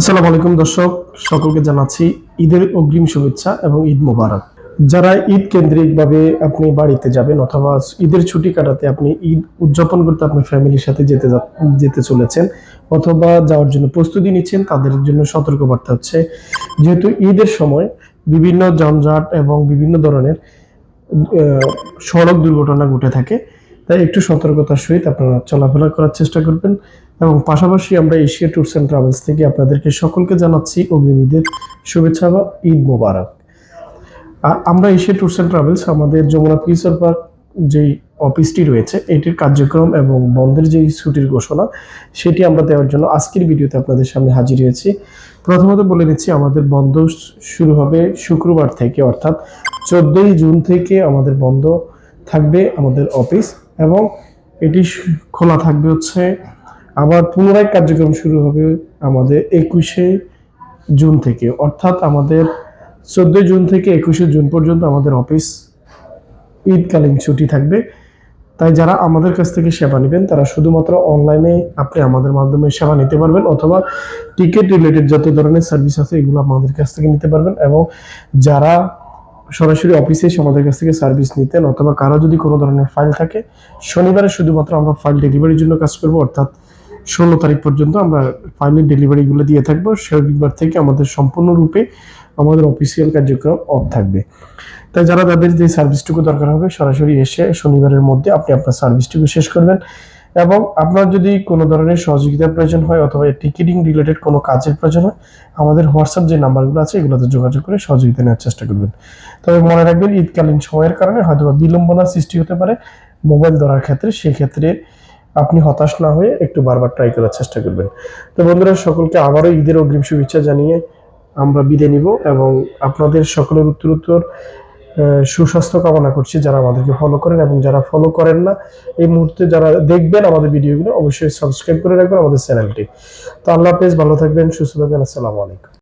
আসসালামু আলাইকুম দর্শক, সকলকে জানাচ্ছি ঈদের অগ্রিম শুভেচ্ছা এবং ঈদ মোবারক। যারা ঈদ কেন্দ্রিকভাবে আপনি বাড়িতে যাবেন অথবা ঈদের ছুটি কাটাতে আপনি ঈদ উদযাপন করতে আপনার ফ্যামিলির সাথে যেতে যেতে চলেছেন অথবা যাওয়ার জন্য প্রস্তুতি নিচ্ছেন, তাদের জন্য সতর্কবার্তা হচ্ছে, যেহেতু ঈদের সময় বিভিন্ন যানজট এবং বিভিন্ন ধরনের সড়ক দুর্ঘটনা ঘটে থাকে, তাই একটু সতর্কতার সহিত আপনারা চলাফেরা করার চেষ্টা করবেন। এবং পাশাপাশি আমরা এশিয়া ট্যুরস অ্যান্ড ট্রাভেলস থেকে আপনাদেরকে সকলকে জানাচ্ছি অগ্রিম ঈদের শুভেচ্ছা বা ঈদ মোবারক। আর আমরা এশিয়া ট্যুরস অ্যান্ড ট্রাভেলস, আমাদের যমুনা ফিউচার পার্ক যেই অফিসটি রয়েছে, এটির কার্যক্রম এবং বন্ধের যেই ছুটির ঘোষণা, সেটি আমরা দেওয়ার জন্য আজকের ভিডিওতে আপনাদের সামনে হাজির হয়েছি। প্রথমত বলে নিচ্ছি আমাদের বন্ধ শুরু হবে শুক্রবার থেকে, অর্থাৎ চোদ্দোই জুন থেকে আমাদের বন্ধ থাকবে আমাদের অফিস এবং এটি খোলা থাকবে হচ্ছে আবার পুনরায় কার্যক্রম শুরু হবে আমাদের একুশে জুন থেকে। অর্থাৎ আমাদের চোদ্দোই জুন থেকে একুশে জুন পর্যন্ত আমাদের অফিস ঈদকালীন ছুটি থাকবে। তাই যারা আমাদের কাছ থেকে সেবা নেবেন, তারা শুধুমাত্র অনলাইনে আপনি আমাদের মাধ্যমে সেবা নিতে পারবেন অথবা টিকিট রিলেটেড যত ধরনের সার্ভিস আছে, এগুলো আমাদের কাছ থেকে নিতে পারবেন এবং যারা সরাসরি অফিসে এসে আমাদের কাছ থেকে সার্ভিস নিতেন অথবা কারও যদি কোনো ধরনের ফাইল থাকে, শনিবারে শুধুমাত্র আমরা ফাইল ডেলিভারির জন্য কাজ করব, অর্থাৎ ষোলো তারিখ পর্যন্ত আমরা ফাইলের ডেলিভারিগুলো দিয়ে থাকব। শনিবার থেকে আমাদের সম্পূর্ণরূপে আমাদের অফিসিয়াল কার্যক্রম অফ থাকবে। তাই যারা তাদের যে সার্ভিসটুকু দরকার হবে, সরাসরি এসে শনিবারের মধ্যে আপনি আপনার সার্ভিসটুকু শেষ করবেন এবং আপনার যদি কোনো ধরনের সহযোগিতার প্রয়োজন হয় অথবা টিকিটিং রিলেটেড কোনো কাজের প্রয়োজন হয়, আমাদের হোয়াটসঅ্যাপ যে নাম্বারগুলো আছে, এগুলোতে যোগাযোগ করে সহযোগিতা নেওয়ার চেষ্টা করবেন। তবে মনে রাখবেন, ঈদকালীন সময়ের কারণে হয়তো বিলম্বনা সৃষ্টি হতে পারে। মোবাইল ধরার ক্ষেত্রে সেই ক্ষেত্রে আপনি হতাশ না হয়ে একটু বারবার ট্রাই করার চেষ্টা করবেন। তো বন্ধুরা, সকলকে আবারও ঈদের অগ্রিম শুভেচ্ছা জানিয়ে আমরা বিদায় নিব এবং আপনাদের সকলের উত্তর উত্তর সুস্বাস্থ্য কামনা করছি যারা আমাদেরকে ফলো করেন এবং যারা ফলো করেন না, এই মুহূর্তে যারা দেখবেন আমাদের ভিডিওগুলো, অবশ্যই সাবস্ক্রাইব করে রাখবেন আমাদের চ্যানেলটি তো আল্লাহ হাফেজ, ভালো থাকবেন, সুস্থ থাকবেন, আসসালামু আলাইকুম।